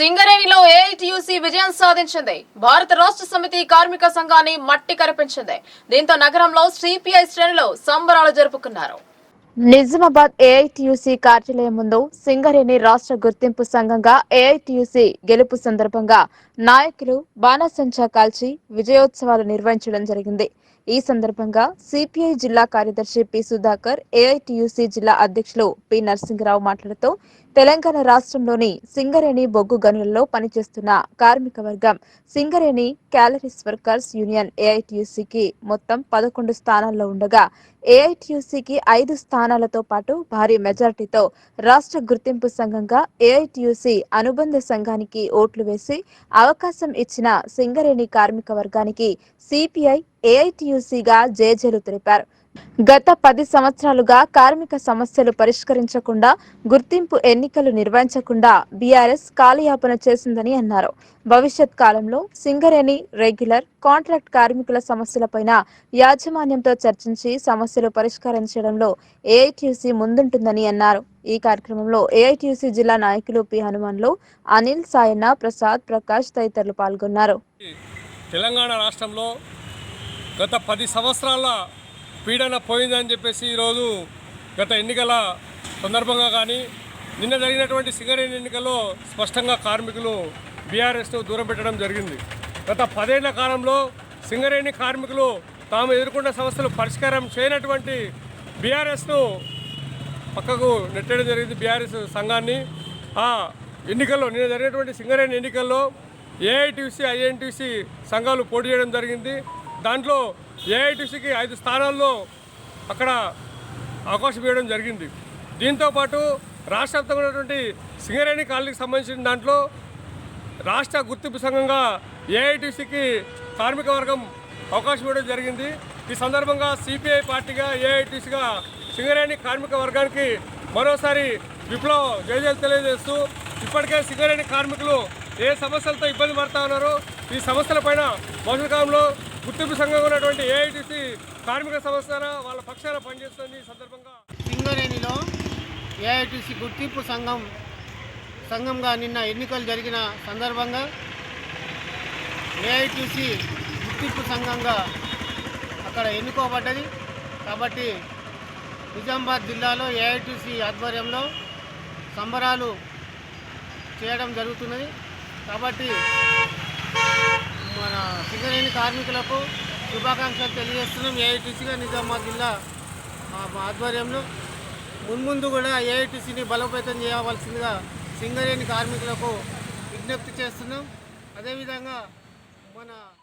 సింగరేణిలో ఏఐటియుసి విజయం సాధించింది. భారత రాష్ట్ర సమితి కార్మిక సంఘాన్ని మట్టి కరిపించింది. దీంతో నగరంలో సిపిఐ శ్రేణులు సంబరాలు జరుపుకున్నారు. నిజామాబాద్ ఏఐటియుసి కార్యాలయం ముందు సింగరేణి రాష్ట్ర గుర్తింపు సంఘంగా ఏఐటియుసి గెలుపు సందర్భంగా నాయకులు బాణాసంచా కాల్చి విజయోత్సవాలు నిర్వహించడం జరిగింది. ఈ సందర్భంగా సిపిఐ జిల్లా కార్యదర్శి పి సుధాకర్ ఏఐటియుసి జిల్లా అధ్యక్షులు పి నరసింహరావు మాట్లాడుతూ తెలంగాణ రాష్ట్రంలోని సింగరేణి బొగ్గు గనులలో పనిచేస్తున్న కార్మిక వర్గం సింగరేణి క్యాలరీస్ వర్కర్స్ యూనియన్ ఏఐటియుసికి మొత్తం పదకొండు స్థానాల్లో ఉండగా ఏఐటియుసికి ఐదు స్థానాలతో పాటు భారీ మెజార్టీతో రాష్ట్ర గుర్తింపు సంఘంగా ఏఐటియుసి అనుబంధ సంఘానికి ఓట్లు వేసి అవకాశం ఇచ్చిన సింగరేణి కార్మిక వర్గానికి సిపిఐ ఏఐటియుసిగా జేజేలు తెలిపారు. గత పది సంవత్సరాలుగా కార్మిక సమస్యలు పరిష్కరించకుండా గుర్తింపు ఎన్నికలు నిర్వహించకుండా బీఆర్ఎస్ కాలయాపన చేసిందని అన్నారు. భవిష్యత్ కాలంలో సింగరేణి రెగ్యులర్ కాంట్రాక్ట్ కార్మికుల సమస్యలపైన యాజమాన్యంతో చర్చించి సమస్యలు పరిష్కారం చేయడంలో ఏఐటీసీ ముందుంటుందని అన్నారు. ఈ కార్యక్రమంలో ఏఐటీసీ జిల్లా నాయకులు పి. హనుమాన్లు అనిల్ సాయన్న ప్రసాద్ ప్రకాష్ తదితరులు పాల్గొన్నారు. తెలంగాణ రాష్ట్రంలో గత పది సంవత్సరాల పీడన పోయిందని చెప్పేసి ఈరోజు గత ఎన్నికల సందర్భంగా కానీ నిన్న జరిగినటువంటి సింగరేణి ఎన్నికల్లో స్పష్టంగా కార్మికులు బీఆర్ఎస్ను దూరం పెట్టడం జరిగింది. గత పదేళ్ళ కాలంలో సింగరేణి కార్మికులు తాము ఎదుర్కొన్న సమస్యలు పరిష్కారం చేయనటువంటి బీఆర్ఎస్ను పక్కకు నెట్టడం జరిగింది బీఆర్ఎస్ సంఘాన్ని. ఆ ఎన్నికల్లో నిన్న జరిగినటువంటి సింగరేణి ఎన్నికల్లో ఏఐటీసీ ఐఎన్టీసీ సంఘాలు పోటీ చేయడం జరిగింది. దాంట్లో ఏఐటీసీకి ఐదు స్థానాల్లో అక్కడ అవకాశం ఇవ్వడం జరిగింది. దీంతోపాటు రాష్ట్ర వ్యాప్తంగా ఉన్నటువంటి సింగరేణి కాలనీకి సంబంధించిన దాంట్లో రాష్ట్ర గుర్తింపు సంఘంగా ఏఐటీసీకి కార్మిక వర్గం అవకాశం ఇవ్వడం జరిగింది. ఈ సందర్భంగా సిపిఐ పార్టీగా ఏఐటీసీగా సింగరేణి కార్మిక వర్గానికి మరోసారి విప్లవ జయజలు తెలియజేస్తూ ఇప్పటికే సింగరేణి కార్మికులు ఏ సమస్యలతో ఇబ్బంది పడతా ఉన్నారో ఈ సమస్యలపైన భవిష్యత్ కాలంలో గుర్తింపు సంఘం ఉన్నటువంటి ఏఐటీసీ కార్మిక సంస్థ వాళ్ళ పక్షాన పనిచేస్తుంది ఈ సందర్భంగా. సింగరేణిలో ఏఐటీసీ గుర్తింపు సంఘం సంఘంగా నిన్న ఎన్నికలు జరిగిన సందర్భంగా ఏఐటీసీ గుర్తింపు సంఘంగా అక్కడ ఎన్నుకోబడ్డది. కాబట్టి నిజామాబాద్ జిల్లాలో ఏఐటిసి ఆధ్వర్యంలో సంబరాలు చేయడం జరుగుతున్నది. కాబట్టి కార్మికులకు శుభాకాంక్షలు తెలియజేస్తున్నాం. ఏఐటీసీగా నిజామాబాద్ జిల్లా మా ఆధ్వర్యంలో మున్ముందు కూడా ఏఐటీసీని బలోపేతం చేయవలసిందిగా సింగరేణి కార్మికులకు విజ్ఞప్తి చేస్తున్నాం. అదేవిధంగా మన